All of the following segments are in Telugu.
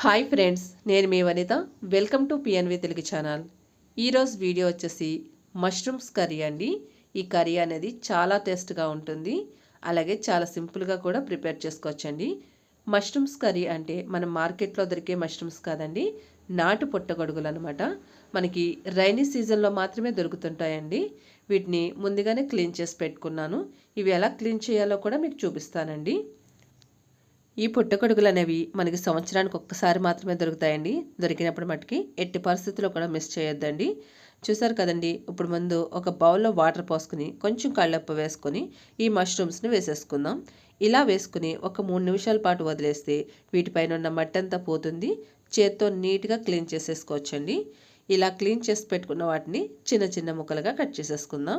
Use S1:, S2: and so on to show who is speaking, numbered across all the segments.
S1: హాయ్ ఫ్రెండ్స్ నేను మీ Vanitha welcome to PNV Telugu channel ఈరోజు వీడియో వచ్చేసి మష్రూమ్స్ కర్రీ అండి ఈ కర్రీ అనేది చాలా టేస్ట్గా ఉంటుంది అలాగే చాలా సింపుల్గా కూడా ప్రిపేర్ చేసుకోవచ్చండి మష్రూమ్స్ కర్రీ అంటే మనం మార్కెట్లో దొరికే మష్రూమ్స్ కాదండి నాటు పుట్టగొడుగులు అనమాట మనకి రైనీ సీజన్లో మాత్రమే దొరుకుతుంటాయండి వీటిని ముందుగానే క్లీన్ చేసి పెట్టుకున్నాను ఇవి ఎలా క్లీన్ చేయాలో కూడా మీకు చూపిస్తానండి ఈ పుట్టగొడుగులు అనేవి మనకి సంవత్సరానికి ఒక్కసారి మాత్రమే దొరుకుతాయండి దొరికినప్పుడు మటుకి ఎట్టి పరిస్థితుల్లో కూడా మిస్ చేయొద్దండి చూసారు కదండి ఇప్పుడు ముందు ఒక బౌల్లో వాటర్ పోసుకుని కొంచెం కళ్ళప్పు వేసుకొని ఈ మష్రూమ్స్ని వేసేసుకుందాం ఇలా వేసుకుని ఒక మూడు నిమిషాల పాటు వదిలేస్తే వీటిపైన ఉన్న మట్టంతా పోతుంది చేత్తో నీట్గా క్లీన్ చేసేసుకోవచ్చండి ఇలా క్లీన్ చేసి పెట్టుకున్న వాటిని చిన్న చిన్న ముక్కలుగా కట్ చేసేసుకుందాం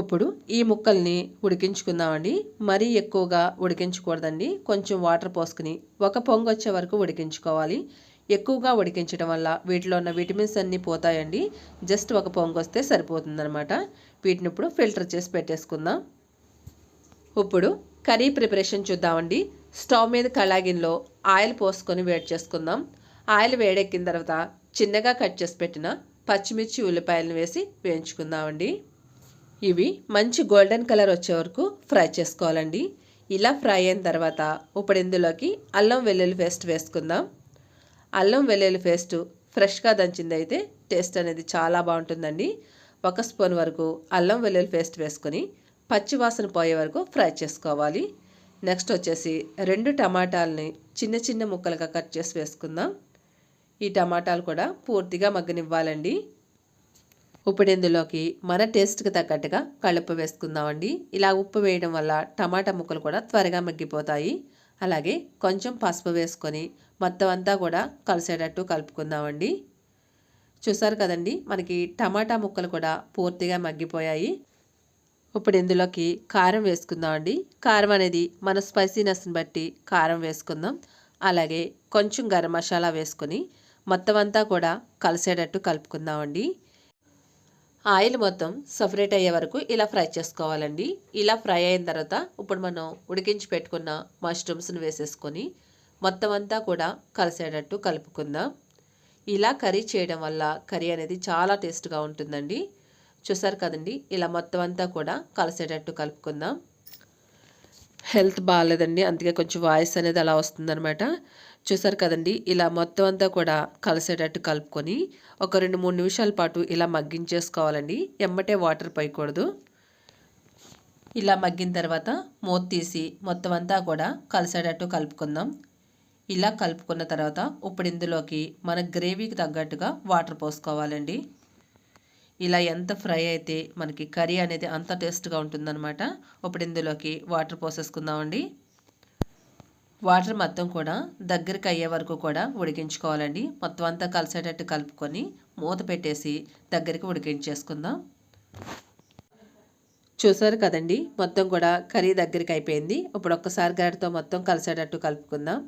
S1: ఇప్పుడు ఈ ముక్కల్ని ఉడికించుకుందామండి మరీ ఎక్కువగా ఉడికించకూడదండి కొంచెం వాటర్ పోసుకుని ఒక పొంగు వచ్చే వరకు ఉడికించుకోవాలి ఎక్కువగా ఉడికించడం వల్ల వీటిలో ఉన్న విటమిన్స్ అన్నీ పోతాయండి జస్ట్ ఒక పొంగు వస్తే సరిపోతుందనమాట వీటిని ఇప్పుడు ఫిల్టర్ చేసి పెట్టేసుకుందాం ఇప్పుడు కర్రీ ప్రిపరేషన్ చూద్దామండి స్టవ్ మీద కళాగిన్లో ఆయిల్ పోసుకొని వేడి చేసుకుందాం ఆయిల్ వేడెక్కిన తర్వాత చిన్నగా కట్ చేసి పెట్టిన పచ్చిమిర్చి ఉల్లిపాయలను వేసి వేయించుకుందామండి ఇవి మంచి గోల్డెన్ కలర్ వచ్చే వరకు ఫ్రై చేసుకోవాలండి ఇలా ఫ్రై అయిన తర్వాత ఇప్పుడు ఇందులోకి అల్లం వెల్లుల్లి పేస్ట్ వేసుకుందాం అల్లం వెల్లుల్లి పేస్ట్ ఫ్రెష్గా దంచింది అయితే టేస్ట్ అనేది చాలా బాగుంటుందండి ఒక స్పూన్ వరకు అల్లం వెల్లుల్లి పేస్ట్ వేసుకొని పచ్చివాసన పోయే వరకు ఫ్రై చేసుకోవాలి నెక్స్ట్ వచ్చేసి రెండు టమాటాలని చిన్న చిన్న ముక్కలుగా కట్ చేసి వేసుకుందాం ఈ టమాటాలు కూడా పూర్తిగా మగ్గనివ్వాలండి ఇప్పుడు ఇందులోకి మన టేస్ట్కి తగ్గట్టుగా కళ్ళుప్పు వేసుకుందామండి ఇలా ఉప్పు వేయడం వల్ల టమాటా ముక్కలు కూడా త్వరగా మగ్గిపోతాయి అలాగే కొంచెం పసుపు వేసుకొని మొత్తం అంతా కూడా కలిసేటట్టు కలుపుకుందామండి చూసారు కదండి మనకి టమాటా ముక్కలు కూడా పూర్తిగా మగ్గిపోయాయి ఇప్పుడు ఇందులోకి కారం వేసుకుందామండి కారం అనేది మన స్పైసీనెస్ని బట్టి కారం వేసుకుందాం అలాగే కొంచెం గరం మసాలా వేసుకొని మొత్తం అంతా కూడా కలిసేటట్టు కలుపుకుందామండి ఆయిల్ మొత్తం సపరేట్ అయ్యే వరకు ఇలా ఫ్రై చేసుకోవాలండి ఇలా ఫ్రై అయిన తర్వాత ఇప్పుడు మనం ఉడికించి పెట్టుకున్న మష్రూమ్స్ని వేసేసుకొని మొత్తం అంతా కూడా కలిసేటట్టు కలుపుకుందాం ఇలా కర్రీ చేయడం వల్ల కర్రీ అనేది చాలా టేస్ట్గా ఉంటుందండి చూసారు కదండి ఇలా మొత్తం అంతా కూడా కలిసేటట్టు కలుపుకుందాం హెల్త్ బాగాలేదండి అందుకే కొంచెం వాయిస్ అనేది అలా వస్తుందనమాట చూసారు కదండి ఇలా మొత్తం అంతా కూడా కలిసేటట్టు కలుపుకొని ఒక రెండు మూడు నిమిషాల పాటు ఇలా మగ్గించేసుకోవాలండి ఎమ్మటే వాటర్ పోయకూడదు ఇలా మగ్గిన తర్వాత మూత తీసి మొత్తం అంతా కూడా కలిసేటట్టు కలుపుకుందాం ఇలా కలుపుకున్న తర్వాత ఇప్పుడు ఇందులోకి మన గ్రేవీకి తగ్గట్టుగా వాటర్ పోసుకోవాలండి ఇలా ఎంత ఫ్రై అయితే మనకి కర్రీ అనేది అంత టేస్ట్గా ఉంటుందన్నమాట ఇప్పుడు ఇందులోకి వాటర్ పోసేసుకుందామండి వాటర్ మొత్తం కూడా దగ్గరికి అయ్యే వరకు కూడా ఉడికించుకోవాలండి మొత్తం అంతా కలిసేటట్టు కలుపుకొని మూత పెట్టేసి దగ్గరికి ఉడికించేసుకుందాం చూసారు కదండి మొత్తం కూడా కర్రీ దగ్గరికి అయిపోయింది ఇప్పుడు ఒక్కసారి గారితో మొత్తం కలిసేటట్టు కలుపుకుందాం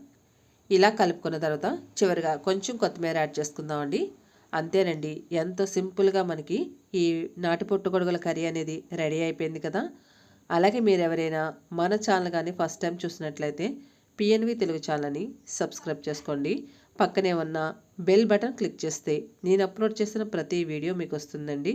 S1: ఇలా కలుపుకున్న తర్వాత చివరిగా కొంచెం కొత్తిమీర యాడ్ చేసుకుందామండి అంతేనండి ఎంతో సింపుల్గా మనకి ఈ నాటి పొట్టుకొడుగుల కర్రీ అనేది రెడీ అయిపోయింది కదా అలాగే మీరు ఎవరైనా మన ఛానల్ కానీ ఫస్ట్ టైం చూసినట్లయితే పిఎన్వి తెలుగు ఛానల్ని సబ్స్క్రైబ్ చేసుకోండి పక్కనే ఉన్న బెల్ బటన్ క్లిక్ చేస్తే నేను అప్లోడ్ చేసిన ప్రతి వీడియో మీకు వస్తుందండి